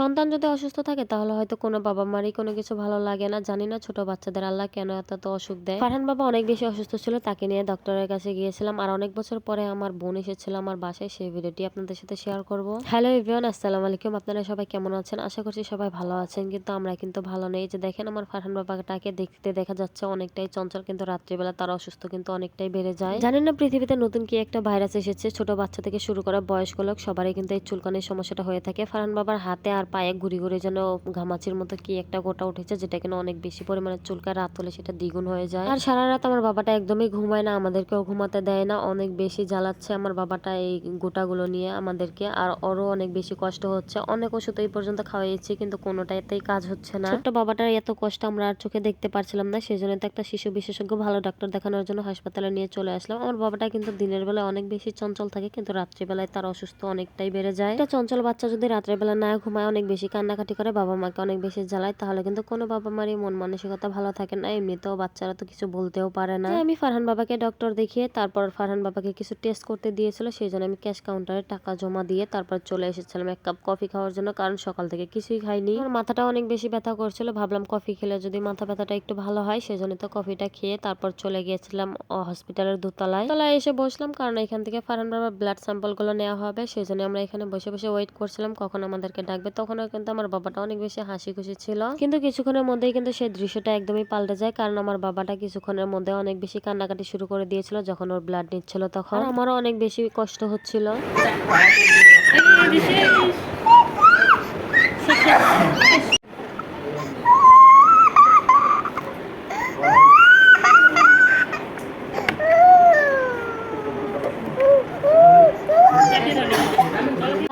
সন্তান যদি অসুস্থ থাকে, তাহলে হয়তো কোনো বাবা মারই কোনো কিছু ভালো লাগে না। জানি না ছোট বাচ্চাদের আল্লাহ কেন এত অসুখ দেয়। ফারহান বাবা অনেক বেশি অসুস্থ ছিল, তাকে নিয়ে ডক্টরের কাছে গিয়েছিলাম। আর অনেক বছর পরে আমার বোন এসেছিল আমার বাসায়, সেই ভিডিওটি আপনাদের সাথে শেয়ার করব। হ্যালো ইভিয়ান আসসালামু আলাইকুম। আপনারা সবাই কেমন আছেন? আশা করছি সবাই ভালো আছেন, কিন্তু আমরা কিন্তু ভালো নেই। যে দেখেন, আমার ফারহান বাবাটাকে দেখতে দেখা যাচ্ছে অনেকটাই চঞ্চল, কিন্তু রাত্রিবেলা তার অসুস্থ কিন্তু অনেকটাই বেড়ে যায়। জানেন না পৃথিবীতে নতুন কি একটা ভাইরাস এসেছে? ছোট বাচ্চা থেকে শুরু করা বয়স্ক লোক, সবারই কিন্তু এই চুলকানির সমস্যাটা হয়ে থাকে। ফারহান বাবার হাতে আর পায়ে ঘুরে ঘুরে যেন ঘামাচির মতো কি একটা গোটা উঠেছে, যেটা কিনা অনেক বেশি পরিমাণে চুলকা রাত হলে সেটা দ্বিগুণ হয়ে যায়। আর সারা রাত আমার বাবাটা একদমই ঘুমায় না, আমাদেরকেও ঘুমাতে দেয় না, অনেক বেশি জ্বালাচ্ছে আমার বাবাটা এই গোটাগুলো নিয়ে আমাদেরকে, আর ওরও অনেক বেশি কষ্ট হচ্ছে। অনেক ওষুধ এই পর্যন্ত খাওয়াইছি কিন্তু কোনোটাতেই কাজ হচ্ছে না। ছোট্ট বাবাটার এত কষ্ট আমরা আর চোখে দেখতে পারছিলাম না সেই জন্য তো একটা শিশু বিশেষজ্ঞ, ভালো ডাক্তার দেখানোর জন্য হাসপাতালে নিয়ে চলে আসলাম। আমার বাবাটা কিন্তু দিনের বেলায় অনেক বেশি চঞ্চল থাকে, কিন্তু রাত্রিবেলায় তার অসুস্থ অনেকটাই বেড়ে যায়। একটা চঞ্চল বাচ্চা যদি রাত্রেবেলা না ঘুমায়, অনেক বেশি কান্নাকাটি করে, বাবা মাকে অনেক বেশি জ্বালায়। তাহলে কিন্তু কোনো বাবা মারই মন মানসিকতা ভালো থাকে না। এমনিতেও বাচ্চারা তো কিছু বলতেও পারে না। আমি ফারহান বাবাকে ডক্টর দেখিয়ে তারপর ফারহান বাবাকে কিছু টেস্ট করতে দিয়েছিল, সেই জন্য আমি ক্যাশ কাউন্টারে টাকা জমা দিয়ে তারপর চলে এসেছিলাম এক কাপ কফি খাওয়ার জন্য, কারণ সকাল থেকে কিছুই খাইনি। আমার মাথাটা অনেক বেশি ব্যথা করছিল, ভাবলাম কফি খেলে যদি মাথা ব্যথাটা একটু ভালো হয় সেজন্য তো কফিটা খেয়ে তারপর চলে গিয়েছিলাম হসপিটালের দোতলায়। তলায় এসে বসলাম, কারণ এখান থেকে ফারহান বাবার ব্লাড স্যাম্পলগুলো নেওয়া হবে, সেই জন্য আমরা এখানে বসে বসে ওয়েট করছিলাম, কখন আমাদেরকে ডাকবে। তখনও কিন্তু আমার বাবাটা অনেক বেশি হাসি খুশি ছিল। কিন্তু কিছুক্ষণের মধ্যেই কিন্তু সেই দৃশ্যটা একদমই পাল্টে যায়, কারণ আমার বাবাটা কিছুক্ষণের মধ্যে অনেক বেশি কান্নাকাটি শুরু করে দিয়েছিল যখন ওর ব্লাড নিচ্ছিল তখন। আমারও অনেক বেশি কষ্ট হচ্ছিল।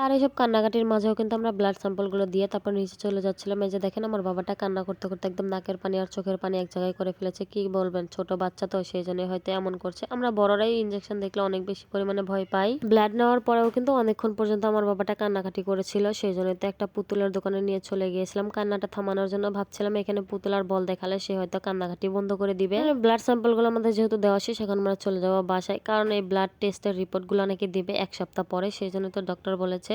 আর এইসব কান্নাকাটির মাঝেও কিন্তু আমরা ব্লাড স্যাম্পলগুলো দিয়ে তারপর নিচে চলে যাচ্ছিলাম। এই যে দেখেন আমার বাবাটা কান্না করতে করতে একদম নাকের পানি আর চোখের পানি এক জায়গায় করে ফেলেছে। কি বলবেন? ছোট বাচ্চা তো সেই জন্য হয়তো এমন করছে। আমরা বড়রাই ইনজেকশন দেখলে অনেক বেশি পরিমাণে ভয় পাই। ব্লাড নেওয়ার পরেও কিন্তু অনেকক্ষণ পর্যন্ত আমার বাবাটা কান্নাকাটি করেছিল। সেই জন্য তো একটা পুতুলের দোকানে নিয়ে চলে গিয়েছিলাম। কান্নাটা থামানোর জন্য ভাবছিলাম এখানে পুতুল আর বল দেখালে সে হয়তো কান্নাকাটি বন্ধ করে দিবে। ব্লাড স্যাম্পলগুলো আমাদের যেহেতু দেওয়া শেষ এখন আমরা চলে যাব বাসায়। কারণ এই ব্লাড টেস্টের রিপোর্টগুলো নাকি দিবে এক সপ্তাহ পরে। সেই জন্য তো ডক্টর বলেছে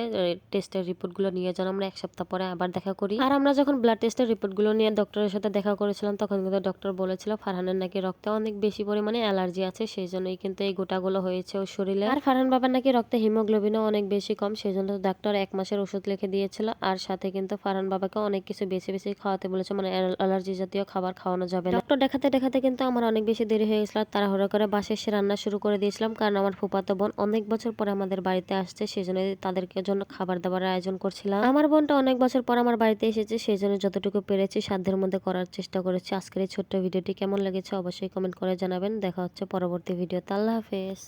টেস্টের রিপোর্টগুলো নিয়ে যেন, আমরা এক সপ্তাহ পরে আবার দেখা করি। আর আমরা যখন ব্লাড টেস্টের রিপোর্টগুলো নিয়ে ডক্টরের সাথে দেখা করেছিলাম, তখন কিন্তু ডক্টর বলেছিল, ফারহানের নাকি রক্তে অনেক বেশি পরিমাণে অ্যালার্জি আছে সেই জন্যই কিন্তু এই গোটাগুলো হয়েছে ওর শরীরে। আর ফারহান বাবার নাকি রক্তে হিমোগ্লোবিনও অনেক বেশি কম সেই জন্য ডাক্তার এক মাসের ওষুধ লিখে দিয়েছিল। আর সাথে কিন্তু ফারহান বাবাকে অনেক কিছু বেশি বেশি খাওয়াতে বলেছে মানে অ্যালার্জি জাতীয় খাবার খাওয়ানো যাবে না। ডক্টর দেখাতে দেখাতে কিন্তু আমার অনেক বেশি দেরি হয়ে গেছিল তাড়াহুড়ো করে বাসে এসে রান্না শুরু করে দিয়েছিলাম, কারণ আমার ফুপাতো বোন অনেক বছর পরে আমাদের বাড়িতে আসছে সেই জন্য তাদেরকে জন্য খাবার দাবার আয়োজন করছিলাম। আমার বোনটা অনেক বছর পর আমার বাড়িতে এসেছে, সেই জন্য যতটুকু পেরেছি সাধ্যের মধ্যে করার চেষ্টা করেছি। আজকের এই ছোট্ট ভিডিওটি কেমন লেগেছে অবশ্যই কমেন্ট করে জানাবেন। দেখা হচ্ছে পরবর্তী ভিডিওতে। আল্লাহ হাফেজ।